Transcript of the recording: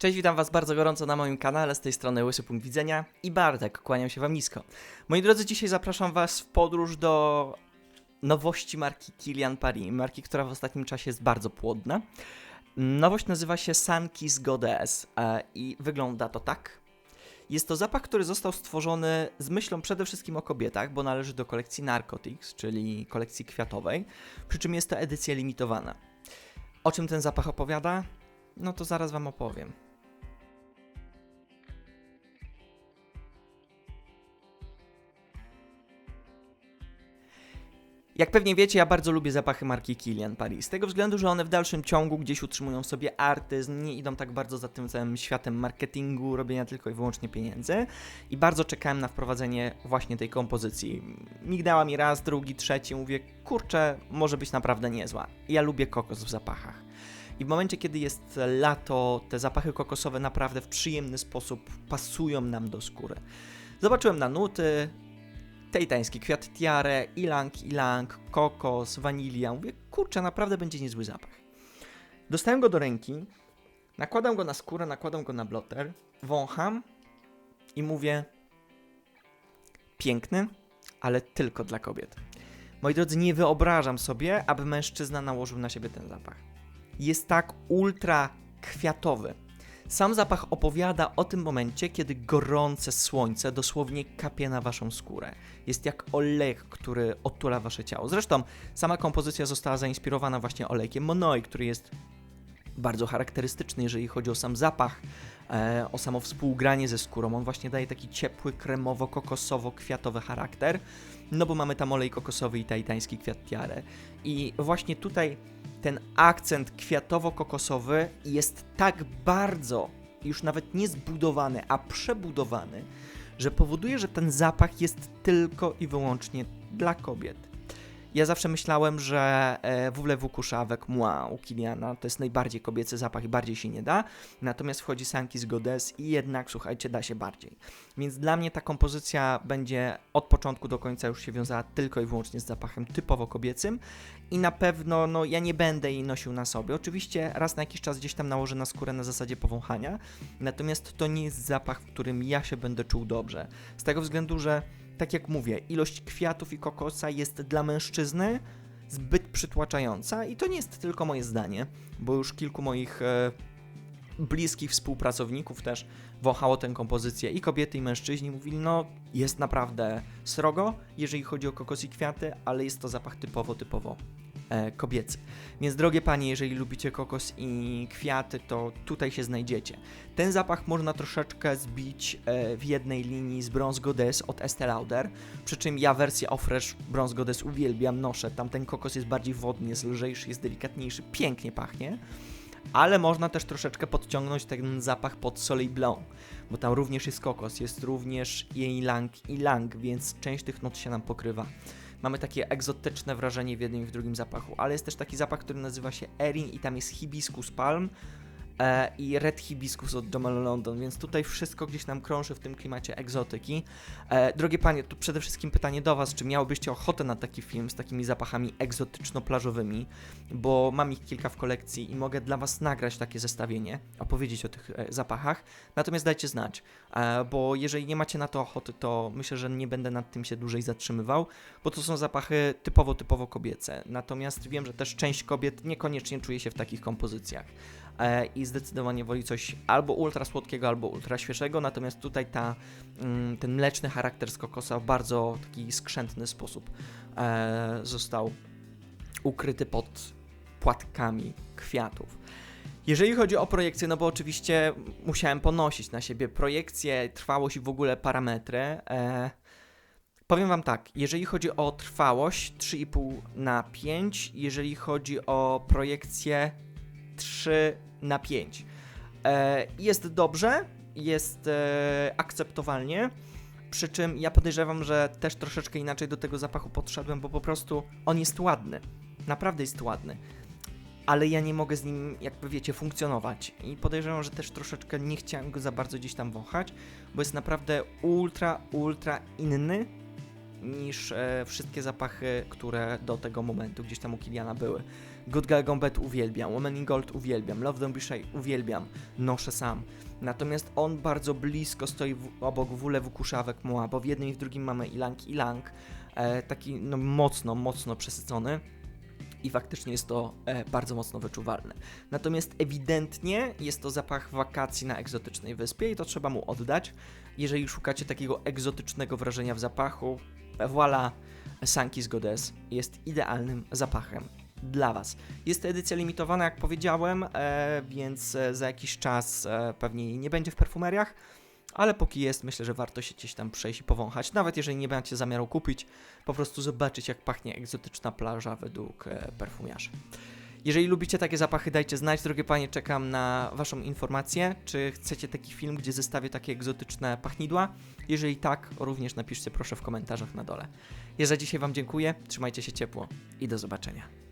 Cześć, witam Was bardzo gorąco na moim kanale, z tej strony Łysy Punkt Widzenia i Bartek, kłaniam się Wam nisko. Moi drodzy, dzisiaj zapraszam Was w podróż do nowości marki Kilian Paris, marki, która w ostatnim czasie jest bardzo płodna. Nowość nazywa się Sunkiss Goddess e, i wygląda to tak. Jest to zapach, który został stworzony z myślą przede wszystkim o kobietach, bo należy do kolekcji Narcotics, czyli kolekcji kwiatowej, przy czym jest to edycja limitowana. O czym ten zapach opowiada? No to zaraz Wam opowiem. Jak pewnie wiecie, ja bardzo lubię zapachy marki Kilian Paris. Z tego względu, że one w dalszym ciągu gdzieś utrzymują sobie artyzm, nie idą tak bardzo za tym całym światem marketingu, robienia tylko i wyłącznie pieniędzy. I bardzo czekałem na wprowadzenie właśnie tej kompozycji. Mignęła mi raz, drugi, trzeci, mówię, kurczę, może być naprawdę niezła. Ja lubię kokos w zapachach. I w momencie, kiedy jest lato, te zapachy kokosowe naprawdę w przyjemny sposób pasują nam do skóry. Zobaczyłem na nuty, tejtański kwiat tiare, ilang, ilang, kokos, wanilia. Mówię, kurczę, naprawdę będzie niezły zapach. Dostałem go do ręki, nakładam go na skórę, nakładam go na bloter, wącham i mówię, piękny, ale tylko dla kobiet. Moi drodzy, nie wyobrażam sobie, aby mężczyzna nałożył na siebie ten zapach. Jest tak ultra kwiatowy. Sam zapach opowiada o tym momencie, kiedy gorące słońce dosłownie kapie na waszą skórę. Jest jak olejek, który otula wasze ciało. Zresztą sama kompozycja została zainspirowana właśnie olejkiem Monoi, który jest bardzo charakterystyczny, jeżeli chodzi o sam zapach, e, o samo współgranie ze skórą. On właśnie daje taki ciepły, kremowo-kokosowo-kwiatowy charakter, no bo mamy tam olej kokosowy i tajtański kwiat tiare. I właśnie tutaj ten akcent kwiatowo-kokosowy jest tak bardzo już nawet nie zbudowany, a przebudowany, że powoduje, że ten zapach jest tylko i wyłącznie dla kobiet. Ja zawsze myślałem, że e, WWW Kuszawek, Mua u Kiliana to jest najbardziej kobiecy zapach i bardziej się nie da, natomiast wchodzi Sanki z Godes i jednak, słuchajcie, da się bardziej. Więc dla mnie ta kompozycja będzie od początku do końca już się wiązała tylko i wyłącznie z zapachem typowo kobiecym i na pewno no, ja nie będę jej nosił na sobie. Oczywiście raz na jakiś czas gdzieś tam nałożę na skórę na zasadzie powąchania, natomiast to nie jest zapach, w którym ja się będę czuł dobrze. Z tego względu, że tak jak mówię, ilość kwiatów i kokosa jest dla mężczyzny zbyt przytłaczająca i to nie jest tylko moje zdanie, bo już kilku moich e, bliskich współpracowników też wąchało tę kompozycję i kobiety i mężczyźni mówili, no jest naprawdę srogo, jeżeli chodzi o kokos i kwiaty, ale jest to zapach typowo, typowo kobiecy. Więc drogie panie, jeżeli lubicie kokos i kwiaty, to tutaj się znajdziecie. Ten zapach można troszeczkę zbić e, w jednej linii z Bronze Goddess od Estée Lauder, przy czym ja wersję Ofresh Bronze Goddess uwielbiam, noszę. Tam ten kokos jest bardziej wodny, jest lżejszy, jest delikatniejszy, pięknie pachnie. Ale można też troszeczkę podciągnąć ten zapach pod Soleil Blanc, bo tam również jest kokos, jest również ylang i lang, więc część tych not się nam pokrywa mamy takie egzotyczne wrażenie w jednym i w drugim zapachu, ale jest też taki zapach, który nazywa się Erin i tam jest hibiscus palm e, i Red Hibiscus od Jamal London, więc tutaj wszystko gdzieś nam krąży w tym klimacie egzotyki. E, drogie panie, tu przede wszystkim pytanie do was, czy miałybyście ochotę na taki film z takimi zapachami egzotyczno-plażowymi, bo mam ich kilka w kolekcji i mogę dla was nagrać takie zestawienie, opowiedzieć o tych e, zapachach, natomiast dajcie znać, e, bo jeżeli nie macie na to ochoty, to myślę, że nie będę nad tym się dłużej zatrzymywał, bo to są zapachy typowo, typowo kobiece, natomiast wiem, że też część kobiet niekoniecznie czuje się w takich kompozycjach. E, i zdecydowanie woli coś albo ultra słodkiego, albo ultra świeżego, natomiast tutaj ta, mm, ten mleczny charakter z kokosa w bardzo taki skrzętny sposób e, został ukryty pod płatkami kwiatów. Jeżeli chodzi o projekcję, no bo oczywiście musiałem ponosić na siebie projekcję, trwałość i w ogóle parametry. E, powiem Wam tak, jeżeli chodzi o trwałość 3,5 na 5, jeżeli chodzi o projekcję 3 na 5. E, jest dobrze, jest e, akceptowalnie. Przy czym ja podejrzewam, że też troszeczkę inaczej do tego zapachu podszedłem, bo po prostu on jest ładny. Naprawdę jest ładny. Ale ja nie mogę z nim, jakby wiecie, funkcjonować. I podejrzewam, że też troszeczkę nie chciałem go za bardzo gdzieś tam wąchać, bo jest naprawdę ultra, ultra inny niż e, wszystkie zapachy, które do tego momentu gdzieś tam u Kiliana były. Good Gone Bad uwielbiam, Woman in Gold uwielbiam, Love Don't Be Shy uwielbiam, noszę sam. Natomiast on bardzo blisko stoi w, obok Wule Wukuszawek Moa, bo w jednym i w drugim mamy ilang ilang, e, taki no, mocno, mocno przesycony i faktycznie jest to e, bardzo mocno wyczuwalne. Natomiast ewidentnie jest to zapach wakacji na egzotycznej wyspie i to trzeba mu oddać. Jeżeli szukacie takiego egzotycznego wrażenia w zapachu, voilà, Sankis Goddess jest idealnym zapachem dla Was. Jest to edycja limitowana, jak powiedziałem, e, więc e, za jakiś czas e, pewnie jej nie będzie w perfumeriach, ale póki jest, myślę, że warto się gdzieś tam przejść i powąchać. Nawet jeżeli nie macie zamiaru kupić, po prostu zobaczyć, jak pachnie egzotyczna plaża według e, perfumiarzy. Jeżeli lubicie takie zapachy, dajcie znać, drogie panie, czekam na waszą informację. Czy chcecie taki film, gdzie zestawię takie egzotyczne pachnidła? Jeżeli tak, również napiszcie proszę w komentarzach na dole. Ja za dzisiaj wam dziękuję, trzymajcie się ciepło i do zobaczenia.